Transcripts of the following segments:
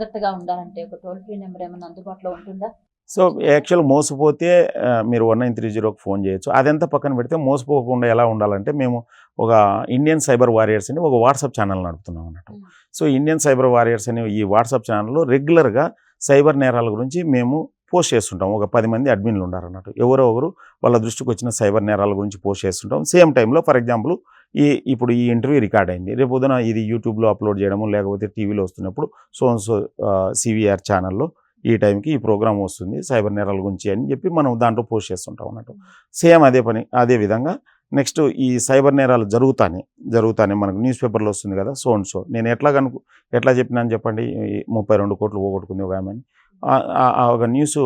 జాగ్రత్తగా ఉండాలంటే ఒక టోల్ ఫ్రీ నెంబర్ ఏమైనా అందుబాటులో ఉంటుందా? సో యాక్చువల్ మోసపోతే మీరు వన్ నైన్ త్రీ జీరోకి ఫోన్ చేయొచ్చు. అదంతా పక్కన పెడితే మోసపోకుండా ఎలా ఉండాలంటే మేము ఒక ఇండియన్ సైబర్ వారియర్స్ అని ఒక వాట్సాప్ ఛానల్ నడుపుతున్నాం అన్నట్టు. సో ఇండియన్ సైబర్ వారియర్స్ అనే ఈ వాట్సాప్ ఛానల్లో రెగ్యులర్గా సైబర్ నేరాల గురించి మేము పోస్ట్ చేస్తుంటాం. ఒక పది మంది అడ్మిన్లు ఉన్నారు అన్నట్టు ఎవరో ఒకరు వాళ్ళ దృష్టికి వచ్చిన సైబర్ నేరాల గురించి పోస్ట్ చేస్తుంటాం. సేమ్ టైంలో ఫర్ ఎగ్జాంపుల్ ఈ ఇప్పుడు ఈ ఇంటర్వ్యూ రికార్డ్ అయింది. రేపు పొద్దున ఇది యూట్యూబ్లో అప్లోడ్ చేయడము లేకపోతే టీవీలో వస్తున్నప్పుడు సో సో సివిఆర్ ఛానల్లో ఈ టైంకి ఈ ప్రోగ్రామ్ వస్తుంది. సైబర్ నేరాల గురించి అని చెప్పి మనం దాంట్లో పోస్ట్ చేస్తుంటాం అన్నట్టు. సేమ్ అదే పని అదే విధంగా నెక్స్ట్ ఈ సైబర్ నేరాలు జరుగుతానే జరుగుతానే మనకు న్యూస్ పేపర్లో వస్తుంది కదా సో అండ్ సో. నేను ఎట్లా కనుక ఎట్లా చెప్పినాను చెప్పండి ఈ ముప్పై రెండు కోట్లు పోగొట్టుకుంది ఒక ఆమె ఒక news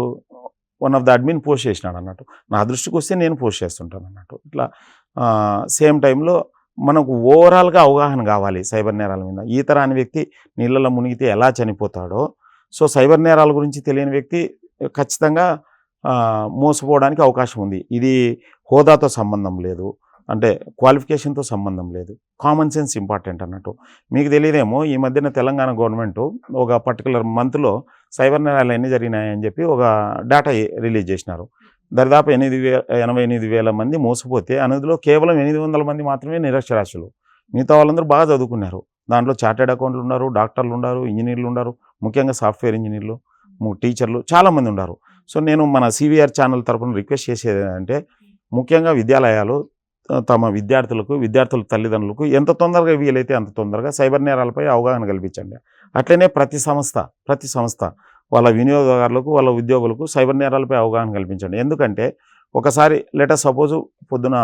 one of the admin post చేసినాడు అన్నట్టు. నా దృష్టికి వస్తే నేను పోస్ట్ చేస్తుంటాను అన్నట్టు. ఇట్లా సేమ్ టైంలో మనకు ఓవరాల్గా అవగాహన కావాలి సైబర్ నేరాల మీద. ఈత రాని వ్యక్తి నీళ్ళలో మునిగితే ఎలా చనిపోతాడో. సో సైబర్ నేరాల గురించి తెలియని వ్యక్తి ఖచ్చితంగా మోసపోవడానికి అవకాశం ఉంది. ఇది హోదాతో సంబంధం లేదు. అంటే క్వాలిఫికేషన్తో సంబంధం లేదు. కామన్ సెన్స్ ఇంపార్టెంట్ అన్నట్టు. మీకు తెలియదేమో ఈ మధ్యన తెలంగాణ గవర్నమెంట్ ఒక పర్టికులర్ మంత్లో సైబర్ నేరాలు ఎన్ని జరిగినాయని చెప్పి ఒక డేటా రిలీజ్ చేసినారు. దరిదాపు ఎనిమిది వేల ఎనభై ఎనిమిది వేల మంది మోసపోతే అందులో కేవలం ఎనిమిది వందల మంది మాత్రమే నిరక్షరాస్యులు మిగతా వాళ్ళందరూ బాగా చదువుకున్నారు. దాంట్లో చార్టెడ్ అకౌంట్లు ఉన్నారు డాక్టర్లు ఉన్నారు ఇంజనీర్లు ఉన్నారు ముఖ్యంగా సాఫ్ట్వేర్ ఇంజనీర్లు టీచర్లు చాలామంది ఉన్నారు. సో నేను మన సివిఆర్ ఛానల్ తరపున రిక్వెస్ట్ చేసేది ఏంటంటే ముఖ్యంగా విద్యాలయాలు తమ విద్యార్థులకు విద్యార్థుల తల్లిదండ్రులకు ఎంత తొందరగా వీలైతే అంత తొందరగా సైబర్ నేరాలపై అవగాహన కల్పించండి. అట్లనే ప్రతి సంస్థ ప్రతి సంస్థ వాళ్ళ వినియోగదారులకు వాళ్ళ ఉద్యోగులకు సైబర్ నేరాలపై అవగాహన కల్పించండి. ఎందుకంటే ఒకసారి లెటర్ సపోజ్ పొద్దున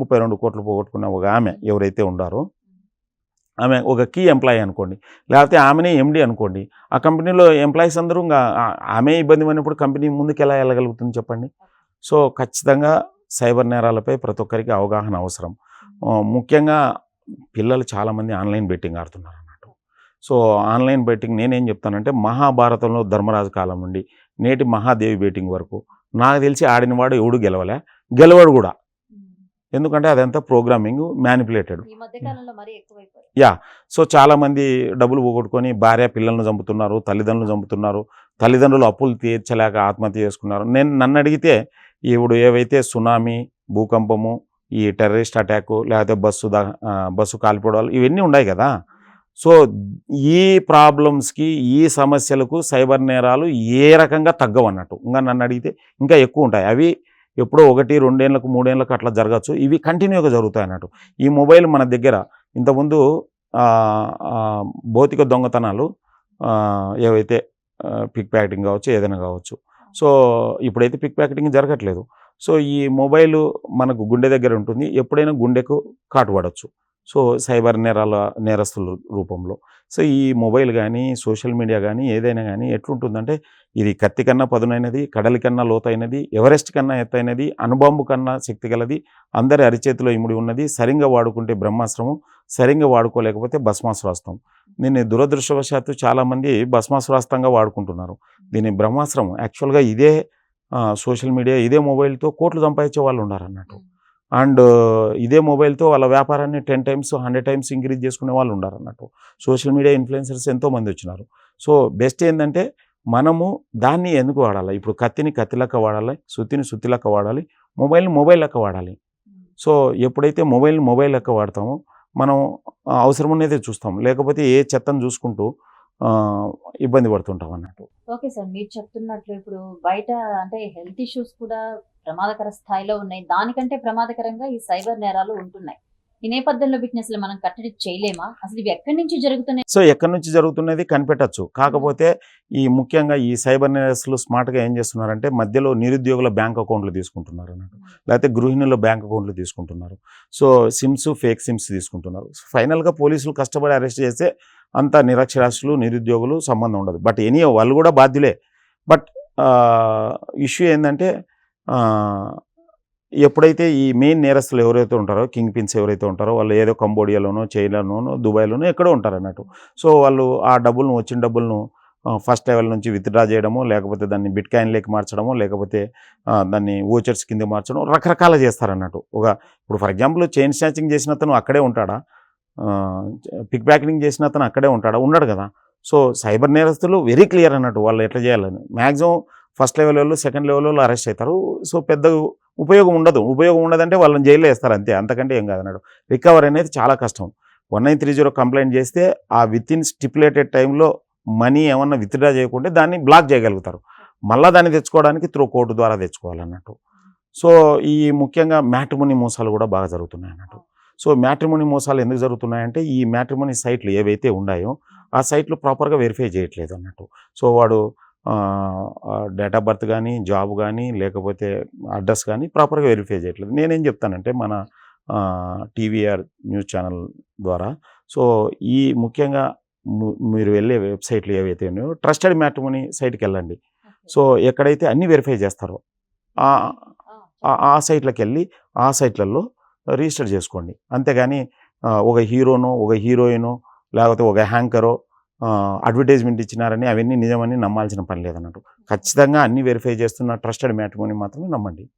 ముప్పై రెండు కోట్లు పోగొట్టుకున్న ఒక ఆమె ఎవరైతే ఉండారో ఆమె ఒక కీ ఎంప్లాయీ అనుకోండి లేకపోతే ఆమెనే ఎండి అనుకోండి ఆ కంపెనీలో ఎంప్లాయీస్ అందరూ ఇంకా ఆమె ఇబ్బంది పడినప్పుడు కంపెనీ ముందుకు ఎలా వెళ్ళగలుగుతుంది చెప్పండి? సో ఖచ్చితంగా సైబర్ నేరాలపై ప్రతి ఒక్కరికి అవగాహన అవసరం. ముఖ్యంగా పిల్లలు చాలామంది ఆన్లైన్ బెట్టింగ్ ఆడుతున్నారు. సో ఆన్లైన్ బెట్టింగ్ నేనేం చెప్తానంటే మహాభారతంలో ధర్మరాజు కాలం నుండి నేటి మహాదేవి బెట్టింగ్ వరకు నాకు తెలిసి ఆడినవాడు ఎవడు గెలవలే. గెలవాడు కూడా. ఎందుకంటే అదంతా ప్రోగ్రామింగ్ మ్యానిపులేటెడ్ ఎక్కువైపోయింది. సో చాలామంది డబ్బులు పోగొట్టుకొని భార్య పిల్లలను చంపుతున్నారు తల్లిదండ్రులు చంపుతున్నారు తల్లిదండ్రులు అప్పులు తీర్చలేక ఆత్మహత్య చేసుకున్నారు. నేను నన్ను అడిగితే ఇప్పుడు ఏవైతే సునామీ భూకంపము ఈ టెర్రరిస్ట్ అటాక్ లేకపోతే బస్సు బస్సు కాలిపోవడాలు ఇవన్నీ ఉన్నాయి కదా? సో ఈ ప్రాబ్లమ్స్కి ఈ సమస్యలకు సైబర్ నేరాలు ఏ రకంగా తగ్గవు అన్నట్టు. ఇంకా నన్ను అడిగితే ఇంకా ఎక్కువ ఉంటాయి. అవి ఎప్పుడో ఒకటి రెండేళ్ళకు మూడేళ్ళకు అట్లా జరగచ్చు. ఇవి కంటిన్యూగా జరుగుతాయి అన్నట్టు. ఈ మొబైల్ మన దగ్గర ఇంతకుముందు భౌతిక దొంగతనాలు ఏవైతే పిక్ ప్యాకెటింగ్ కావచ్చు ఏదైనా కావచ్చు. సో ఇప్పుడైతే పిక్ ప్యాకెటింగ్ జరగట్లేదు. సో ఈ మొబైల్ మనకు గుండె దగ్గర ఉంటుంది. ఎప్పుడైనా గుండెకు కాటు పడవచ్చు సో సైబర్ నేరాల నేరస్తుల రూపంలో. సో ఈ మొబైల్ కానీ సోషల్ మీడియా కానీ ఏదైనా కానీ ఎట్లుంటుందంటే ఇది కత్తి కన్నా పదునైనది కడలి కన్నా లోతైనది ఎవరెస్ట్ కన్నా ఎత్తైనది అనుబాంబు కన్నా శక్తి గలది అందరి అరిచేతిలో ఇముడి ఉన్నది సరిగ్గా వాడుకుంటే బ్రహ్మాస్త్రము సరిగ్గా వాడుకోలేకపోతే భస్మాస్త్రాస్త్రం. దీన్ని దురదృష్టవశాత్తు చాలామంది భస్మాస్త్రాస్త్రంగా వాడుకుంటున్నారు. దీని బ్రహ్మాస్త్రం యాక్చువల్గా ఇదే సోషల్ మీడియా ఇదే మొబైల్తో కోట్లు సంపాదించే వాళ్ళు ఉన్నారు అన్నట్టు అండ్ ఇదే మొబైల్తో వాళ్ళ వ్యాపారాన్ని ten times hundred times increase చేసుకునే వాళ్ళు ఉన్నారు అన్నట్టు సోషల్ మీడియా ఇన్ఫ్లుయెన్సర్స్ ఎంతోమంది వచ్చినారు. సో బెస్ట్ ఏంటంటే మనము దాన్ని ఎందుకు వాడాలి? ఇప్పుడు కత్తిని కత్తి లెక్క వాడాలి సుత్తిని సుత్తి లెక్క వాడాలి మొబైల్ని మొబైల్ లెక్క వాడాలి. సో ఎప్పుడైతే మొబైల్ని మొబైల్ లెక్క వాడతామో మనం అవసరం ఉన్నదే చూస్తాం. లేకపోతే ఏ చెత్తను చూసుకుంటూ ఇబ్బంది పడుతుంటాం అన్నట్టు. ఓకే సార్ మీరు చెప్తున్నట్లు ఇప్పుడు బయట అంటే హెల్త్ ఇష్యూస్ కూడా ప్రమాదకర స్థాయిలో ఉన్నాయి. దానికంటే ప్రమాదకరంగా ఈ సైబర్ నేరాలు ఉంటున్నాయి. ఈ నేపథ్యంలో వీటిని అసలు మనం కట్టడి చేయలేమా? అసలు ఇవి ఎక్కడి నుంచి జరుగుతున్నాయి? సో ఎక్కడి నుంచి జరుగుతున్నది కనిపెట్టచ్చు. కాకపోతే ఈ ముఖ్యంగా ఈ సైబర్ నేరస్తులు స్మార్ట్గా ఏం చేస్తున్నారంటే మధ్యలో నిరుద్యోగుల బ్యాంక్ అకౌంట్లు తీసుకుంటున్నారు అన్నట్టు. లేకపోతే గృహిణుల బ్యాంక్ అకౌంట్లు తీసుకుంటున్నారు. సో సిమ్స్ ఫేక్ సిమ్స్ తీసుకుంటున్నారు. ఫైనల్గా పోలీసులు కష్టపడి అరెస్ట్ చేస్తే అంత నిరక్షరాస్యులు నిరుద్యోగులు సంబంధం ఉండదు. బట్ ఎనీ వాళ్ళు కూడా బాధ్యులే. బట్ ఇష్యూ ఏంటంటే ఎప్పుడైతే ఈ మెయిన్ నేరస్తులు ఎవరైతే ఉంటారో కింగ్ పిన్స్ ఎవరైతే ఉంటారో వాళ్ళు ఏదో కంబోడియాలోనో చైనాలోనో దుబాయ్లోనో ఎక్కడో ఉంటారు అన్నట్టు. సో వాళ్ళు ఆ డబ్బులను వచ్చిన డబ్బులను ఫస్ట్ లెవెల్ నుంచి విత్డ్రా చేయడము లేకపోతే దాన్ని బిట్ కాయిన్లోకి మార్చడము లేకపోతే దాన్ని ఓచర్స్ కింద మార్చడం రకరకాల చేస్తారన్నట్టు ఒక ఇప్పుడు ఫర్ ఎగ్జాంపుల్ చైన్ స్నాచింగ్ చేసిన అతను అక్కడే ఉంటాడా? పిక్ ప్యాకింగ్ చేసిన అతను అక్కడే ఉంటాడా? ఉండడు కదా. సో సైబర్ నేరస్తులు వెరీ క్లియర్ అన్నట్టు వాళ్ళు ఎట్లా చేయాలని. మ్యాక్సిమం ఫస్ట్ లెవెల్ వాళ్ళు సెకండ్ లెవెల్ వాళ్ళు అరెస్ట్ అవుతారు సో పెద్ద ఉపయోగం ఉండదు. ఉపయోగం ఉండదంటే వాళ్ళని జైల్లో వేస్తారు అంతే. అంతకంటే ఏం కాదన్నాడు రికవరీ అనేది చాలా కష్టం. One nine three zero complaint చేస్తే ఆ విత్ ఇన్ స్టిపులేటెడ్ టైంలో మనీ ఏమన్నా విత్డ్రా చేయకుంటే దాన్ని బ్లాక్ చేయగలుగుతారు. మళ్ళీ దాన్ని తెచ్చుకోవడానికి త్రో కోర్టు ద్వారా తెచ్చుకోవాలన్నట్టు. సో ఈ ముఖ్యంగా మ్యాట్రిమోని మోసాలు కూడా బాగా జరుగుతున్నాయి అన్నట్టు. సో మ్యాట్రిమోనీ మోసాలు ఎందుకు జరుగుతున్నాయంటే ఈ మ్యాట్రిమోనీ సైట్లు ఏవైతే ఉన్నాయో ఆ సైట్లు ప్రాపర్గా వెరిఫై చేయట్లేదు అన్నట్టు. సో వాడు డేట్ ఆఫ్ బర్త్ కానీ జాబ్ కానీ లేకపోతే అడ్రస్ కానీ ప్రాపర్గా వెరిఫై చేయట్లేదు. నేనేం చెప్తానంటే మన టీవీఆర్ న్యూస్ ఛానల్ ద్వారా. సో ఈ ముఖ్యంగా మీరు వెళ్ళే వెబ్సైట్లు ఏవైతే ఉన్నాయో ట్రస్టెడ్ మ్యాట్రిమోనీ సైట్కి వెళ్ళండి సో ఎక్కడైతే అన్ని వెరిఫై చేస్తారో ఆ సైట్లకు వెళ్ళి ఆ సైట్లలో రిజిస్టర్ చేసుకోండి. అంతేగాని ఒక హీరోనో ఒక హీరోయినో లేకపోతే ఒక హ్యాంకరో అడ్వర్టైజ్మెంట్ ఇచ్చినారని అవన్నీ నిజమని నమ్మాల్సిన పని లేదన్నట్టు. ఖచ్చితంగా అన్ని వెరిఫై చేస్తున్న ట్రస్టెడ్ మ్యాట్రిమోని మాత్రమే నమ్మండి.